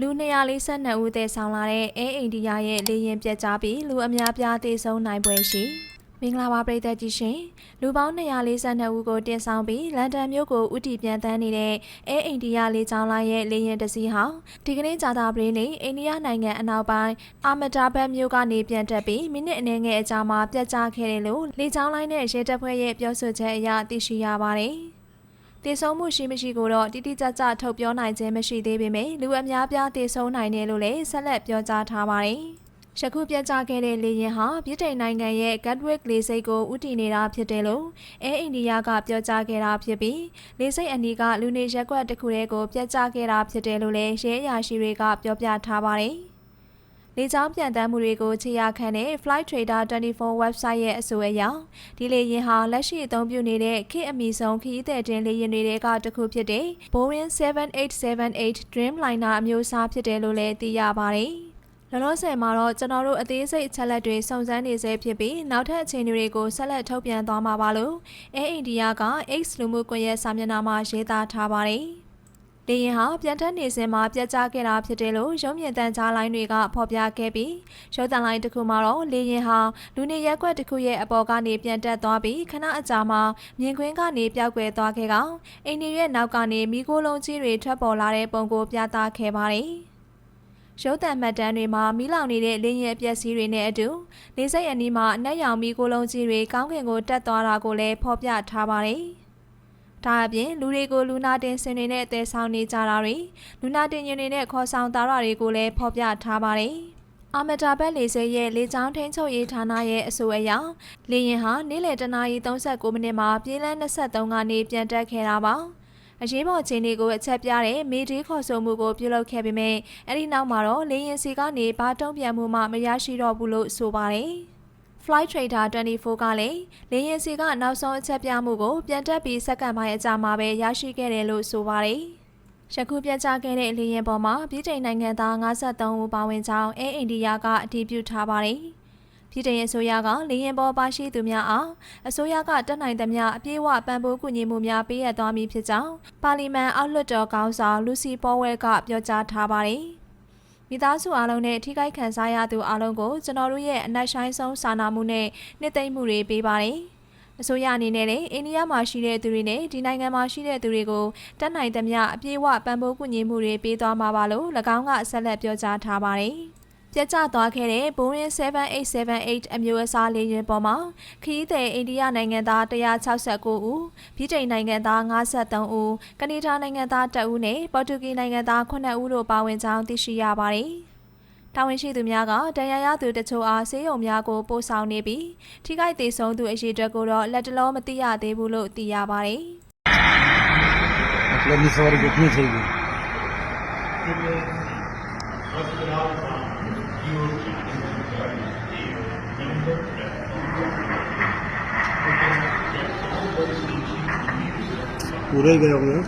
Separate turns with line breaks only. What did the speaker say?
လူ242ဦးသေဆောင်လာတဲ့အဲအိန္ဒိယရဲ့လေရင်ပြက်ကြားပြီးလူအများပြားသေဆုံးနိုင်ပွဲရှိမင်္ဂလာပါပရိသတ်ကြီးရှင်လူပေါင်း242ဦးကိုတင်ဆောင်ပြီးလန်ဒန်မြို့ကိုဥတီပြန်တန်းနေတဲ့အဲအိန္ဒိယလေကြောင်းလိုင်းရဲ့လေရင်တစ်စီးဟာဒီကနေ့ကြာသပတေးနေ့အိန္ဒိယနိုင်ငံအနောက်ပိုင်းအာမဒါဘတ်မြို့ကနေပြန်တက်ပြီးမိနစ်အနည်းငယ်အကြာမှာပြက်ကျခဲ့တယ်လို့လေကြောင်းလိုင်းနဲ့ရဲတပ်ဖွဲ့ရဲ့ပြောဆိုချက်အရသိရှိရပါတယ်။ တည်ဆုံမှုရှိမရှိကိုတော့တိတိကျကျထုတ်ပြောနိုင်ခြင်းမရှိသေးပေမဲ့လူအများပြားတည်ဆုံနိုင်တယ်လို့လည်းဆက်လက်ပြောကြားထားပါတယ်။ယခုပြတ်ကျခဲ့တဲ့လေရင်ဟာပြည်ထိုင်နိုင်ငံရဲ့ Gatwick လေဆိပ်ကိုဥတီနေတာဖြစ်တယ်လို့အဲအိန္ဒိယကပြောကြားခဲ့တာဖြစ်ပြီးလေဆိပ်အနီးကလူနေရက်ကွက်တစ်ခုတည်းကိုပြတ်ကျခဲ့တာဖြစ်တယ်လို့လည်းရဲအရာရှိတွေကပြောပြထားပါတယ်။ လေကြောင်းပြန်တမ်းမှုတွေကိုခြေရခံတဲ့ Flight Trader 24 website ရဲ့အဆိုအရဒီလေယာဉ်ဟာလက်ရှိအသုံးပြုနေတဲ့ခေတ်အမီဆုံးခရီးသည်တင်လေယာဉ်တွေကတစ်ခုဖြစ်တဲ့ Boeing 7878 Dreamliner အမျိုးအစားဖြစ်တယ်လို့လည်းသိရပါတယ်။လောလောဆယ်မှာတော့ကျွန်တော်တို့အသေးစိတ်အချက်လက်တွေစုံစမ်းနေဆဲဖြစ်ပြီးနောက်ထပ်အခြေအနေတွေကိုဆက်လက်ထုတ်ပြန်သွားမှာပါလို့အဲအိန္ဒိယက X လူမှုကွန်ရက်စာမျက်နှာမှာရေးသားထားပါတယ်။ လေရင်ဟာပြန်တက်နေစဉ်မှာပြတ်ကျခဲ့တာဖြစ်တယ်လို့ရုံးမြင့်တန်ကြားလိုင်းတွေကဖော်ပြခဲ့ပြီးရုပ်သံလိုင်းတစ်ခုမှာတော့လေရင်ဟာလူနေရက်ကွက်တစ်ခုရဲ့အပေါ်ကနေပြန်တက်သွားပြီးခဏအကြာမှာမြင်ကွင်းကနေပျောက်ကွယ်သွားခဲ့ကောင်အိန္ဒိယရဲ့နောက်ကနေမိခိုးလုံးကြီးတွေထွက်ပေါ်လာတဲ့ပုံကိုပြသခဲ့ပါတယ်။ရုပ်သံမှတ်တမ်းတွေမှာမီးလောင်နေတဲ့လင်းရဲ့ပျက်စီးတွေနဲ့အတူနေစိတ်အနီးမှာအနက်ရောင်မီးကိုလုံးကြီးတွေကောင်းကင်ကိုတက်သွားတာကိုလည်းဖော်ပြထားပါတယ်။ ဒါအပြင်လူတွေကိုလူနာတင်စင်တွေနဲ့တဲဆောင်နေကြတာတွေလူနာတင်ရင်တွေနဲ့ခေါ်ဆောင်သားရတွေကိုလည်းဖော်ပြထားပါတယ်။အာမတာဘက်လေဆိပ်ရဲ့လေကြောင်းထိန်းချုပ်ရေးဌာနရဲ့အဆိုအရလေရင်ဟာနေ့လယ်တနာရီ39မိနစ်မှာပြေးလန်း23ကနေပြန်တက်ခဲ့တာပါ။အရေးပေါ်ခြေနေကိုအချက်ပြတဲ့မေဒီခေါ်ဆိုမှုကိုပြုလုပ်ခဲ့ပေမဲ့အဲ့ဒီနောက်မှာတော့လေရင်စီကနေဘာတုံ့ပြန်မှုမှမရရှိတော့ဘူးလို့ဆိုပါတယ်။ Flight Trader 24ကလည်းလေရင်စီကနောက်ဆုံးအချက်ပြမှုကိုပြန်တက်ပြီးစက္ကန့်ပိုင်းအကြာမှာပဲရရှိခဲ့တယ်လို့ဆိုပါတယ်။ယခုပြတ်ကျခဲ့တဲ့လေရင်ပေါ်မှာပြည်ထိုင်နိုင်ငံသား53ဦးပါဝင်ကြောင်းအဲအိန္ဒိယကအတည်ပြုထားပါတယ်။ပြည်ထောင်ရေးအစိုးရကလေရင်ပေါ်ပါရှိသူများအားအစိုးရကတက်နိုင်သမျှအပြည့်အဝပံ့ပိုးကူညီမှုများပေးအပ်သွားမည်ဖြစ်ကြောင်းပါလီမန်အောက်လွှတ်တော်ကောင်ဆောင်လူစီပေါ်ဝဲကပြောကြားထားပါတယ်။ မိသားစုအားလုံးနဲ့ထိခိုက်ခံစားရသူအားလုံးကိုကျွန်တော်တို့ရဲ့အနက်ဆိုင်ဆုံးစာနာမှုနဲ့နှစ်သိမ့်မှုတွေပေးပါတယ်။အစိုးရအနေနဲ့လည်းအိန္ဒိယမှာရှိတဲ့သူတွေနဲ့ဒီနိုင်ငံမှာရှိတဲ့သူတွေကိုတက်နိုင်သမျှအပြည့်အဝပံ့ပိုးကူညီမှုတွေပေးသွားမှာပါလို့၎င်းကဆက်လက်ပြောကြားထားပါတယ်။ ပြတ်ကျသွားခဲ့တဲ့ Boeing 7878အမျိုးအစားလေယာဉ်ပေါ်မှာခရီးသည်အိန္ဒိယနိုင်ငံသား169ဦး၊ဗြိတိန်နိုင်ငံသား53ဦး၊ကနေဒါနိုင်ငံသား1ဦးနဲ့ပေါ်တူဂီနိုင်ငံသား9ဦးတို့ပါဝင်ကြောင်းသိရှိရပါတယ်။တာဝန်ရှိသူများကတရားရသူတချို့အားဆေးရုံများကိုပို့ဆောင်နေပြီးထိခိုက်သေးဆုံးသူအရေအတွက်ကိုတော့လက်တလောမသိရသေးဘူးလို့သိရပါတယ်။
လက်မစဝရကိုပြည့်စုံပြီ။ 노래 배우는